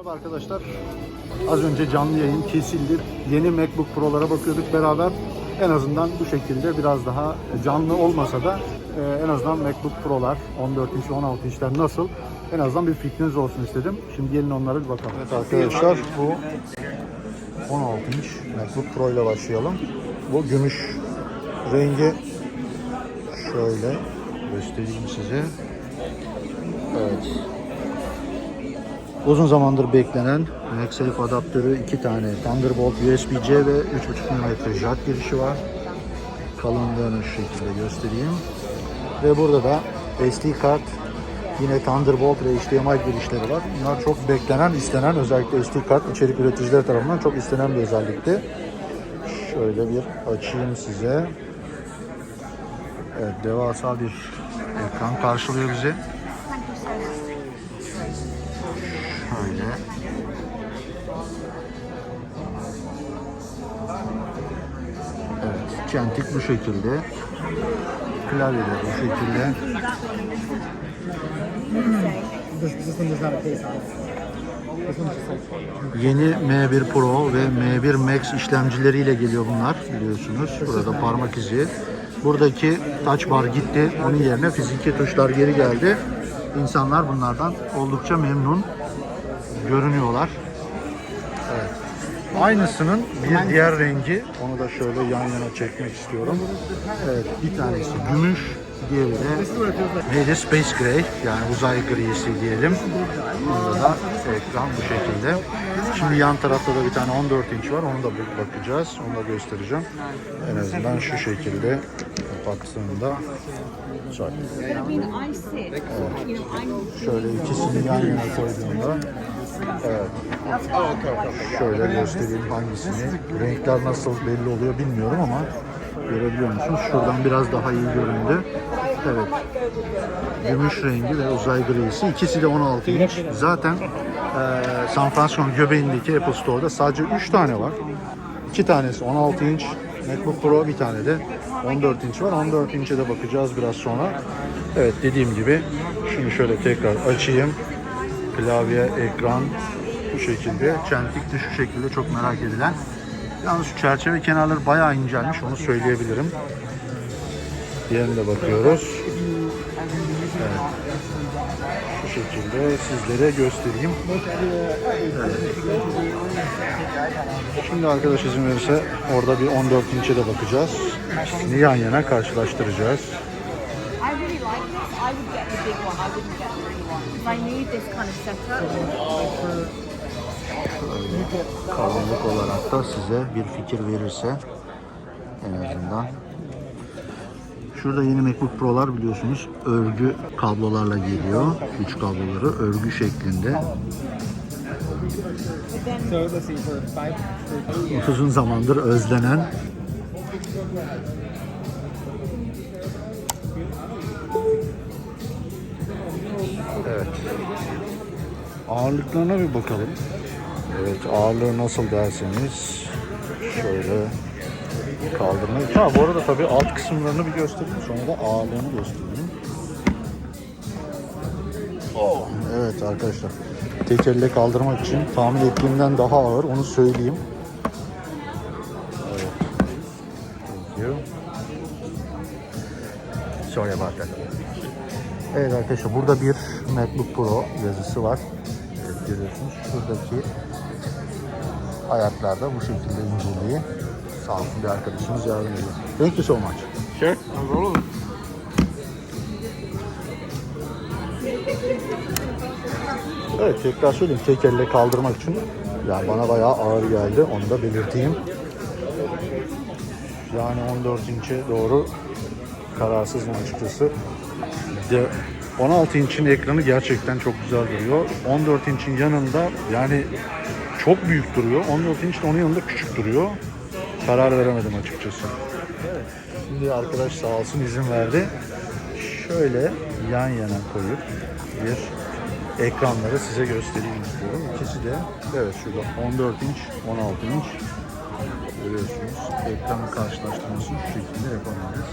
Merhaba arkadaşlar. Az önce canlı yayın kesildi. Yeni MacBook Pro'lara bakıyorduk beraber. En azından bu şekilde biraz daha canlı olmasa da e, en azından MacBook Pro'lar 14 inç ve 16 inçler nasıl? En azından bir fikriniz olsun istedim. Şimdi gelin onlara bir bakalım. Evet arkadaşlar bu 16 inç MacBook Pro ile başlayalım. Bu gümüş rengi şöyle göstereyim size. Evet. Uzun zamandır beklenen MagSafe adaptörü iki tane Thunderbolt USB-C ve 3.5 mm jack girişi var. Kalınlığını şu şekilde göstereyim. Ve burada da SD kart yine Thunderbolt ve HDMI girişleri var. Bunlar çok beklenen, istenen özellikle SD kart içerik üreticileri tarafından çok istenen bir özellikti. Şöyle bir açayım size. Evet, devasa bir ekran karşılıyor bizi. Şöyle. Evet, çentik bu şekilde. Klavye de bu şekilde. Yeni M1 Pro ve M1 Max işlemcileriyle geliyor bunlar biliyorsunuz. Burada parmak izi. Buradaki touch bar gitti. Onun yerine fiziki tuşlar geri geldi. İnsanlar bunlardan oldukça memnun görünüyorlar. Evet. Aynısının bir diğer rengi. Onu da şöyle yan yana çekmek istiyorum. Evet, bir tanesi gümüş, diğeri de neydi? Space Gray yani uzay grisi diyelim. Burada da ekran bu şekilde. Şimdi yan tarafta da bir tane 14 inç var. Onu da bak- bakacağız. Onu da göstereceğim. En azından şu şekilde kapattığında Sorry. I'm Şöyle ikisini yan yana koyduğumda evet. Şöyle göstereyim hangisini. Renkler nasıl belli oluyor bilmiyorum ama görebiliyor musunuz? Şuradan biraz daha iyi göründü. Evet. Gümüş rengi ve uzay grisi. İkisi de 16 inç. Zaten eee San Francisco'nun göbeğindeki Apple Store'da sadece 3 tane var. 2 tanesi 16 inç. MacBook Pro bir tane de 14 inç var. 14 inçe de bakacağız biraz sonra. Evet dediğim gibi şunu şöyle tekrar açayım. Klavye, ekran bu şekilde. Çentik de şu şekilde çok merak edilen. Yalnız şu çerçeve kenarları bayağı incelmiş onu söyleyebilirim. Diğerine bakıyoruz. Evet. Şu şekilde sizlere göstereyim. Şimdi arkadaş izin verirse orada bir 14 inçe de bakacağız. İkisini yan yana karşılaştıracağız. I really like this. I would get the big one. I wouldn't get the because I need this kind of setup. Kalınlık olarak da size bir fikir verirse en azından. Şurada yeni MacBook Pro'lar biliyorsunuz örgü kablolarla geliyor. Güç kabloları örgü şeklinde. Uzun zamandır özlenen Evet. Ağırlıklarına bir bakalım. Evet ağırlığı nasıl derseniz şöyle kaldırmayı. Ha bu arada tabii alt kısımlarını bir göstereyim sonra da ağırlığını göstereyim. Oh, evet arkadaşlar. Tek elle kaldırmak için tahmin ettiğimden daha ağır onu söyleyeyim. Evet. Thank you. Sorry about that. Evet arkadaşlar burada bir MacBook Pro yazısı var. Evet, görüyorsunuz. Şuradaki ayaklarda bu şekilde inceliği. Sağ olsun bir arkadaşımız yardım ediyor. Thank you so much. Sure, no problem. Evet tekrar söyleyeyim tek elle kaldırmak için yani bana bayağı ağır geldi onu da belirteyim. Yani 14 inçe doğru kararsızım açıkçası. De 16 inçin ekranı gerçekten çok güzel duruyor. 14 inçin yanında yani çok büyük duruyor. 14 inç de onun yanında küçük duruyor. Karar veremedim açıkçası. Şimdi arkadaş sağ olsun izin verdi. Şöyle yan yana koyup bir ekranları size göstereyim istiyorum. İkisi de evet şurada 14 inç, 16 inç görüyorsunuz. Ekranı karşılaştırmasını şu şekilde yapabiliriz.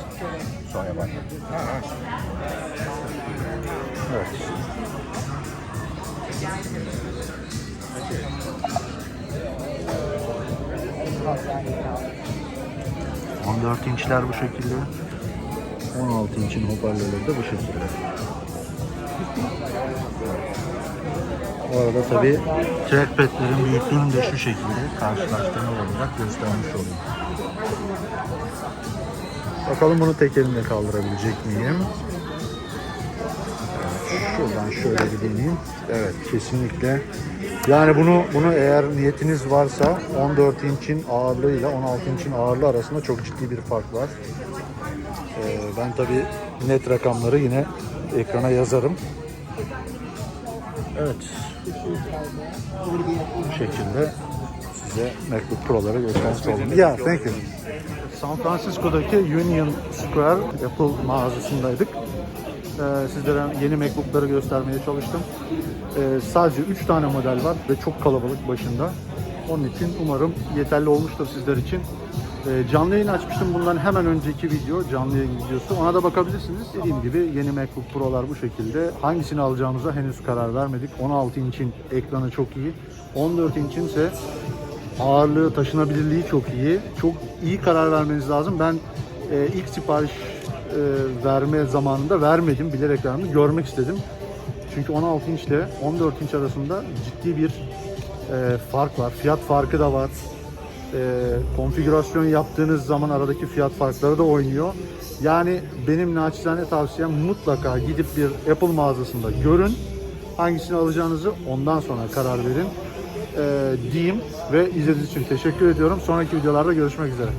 Sonra bak. Evet. On dört inçler bu şekilde. 16 inçin hoparlörleri de bu şekilde. Bu arada tabi trackpad'lerin büyüklüğünü de şu şekilde karşılaştırma olarak göstermiş olayım. Bakalım bunu tek elimle kaldırabilecek miyim? Şuradan şöyle bir deneyeyim. Evet kesinlikle. Yani bunu bunu eğer niyetiniz varsa 14 inçin ağırlığıyla 16 inçin ağırlığı arasında çok ciddi bir fark var. Ee, ben tabi net rakamları yine ekrana yazarım. Evet. Bu şekilde size MacBook Pro'ları göstermiş oldum. Yeah, thank you. San Francisco'daki Union Square Apple mağazasındaydık. Ee, sizlere yeni MacBook'ları göstermeye çalıştım. Ee, sadece 3 tane model var ve çok kalabalık başında. Onun için umarım yeterli olmuştur sizler için. Ee, canlı yayın açmıştım bundan hemen önceki video, canlı yayın videosu. Ona da bakabilirsiniz. Dediğim gibi yeni MacBook Pro'lar bu şekilde. Hangisini alacağımıza henüz karar vermedik. 16 inçin ekranı çok iyi. 14 inçin ise ağırlığı, taşınabilirliği çok iyi. Çok iyi karar vermeniz lazım. Ben e, ilk sipariş e, verme zamanında vermedim. Bilerek vermedim. Görmek istedim. Çünkü 16 inç ile 14 inç arasında ciddi bir e, fark var. Fiyat farkı da var. E, konfigürasyon yaptığınız zaman aradaki fiyat farkları da oynuyor. Yani benim naçizane tavsiyem mutlaka gidip bir Apple mağazasında görün. Hangisini alacağınızı ondan sonra karar verin e, diyeyim ve izlediğiniz için teşekkür ediyorum. Sonraki videolarda görüşmek üzere.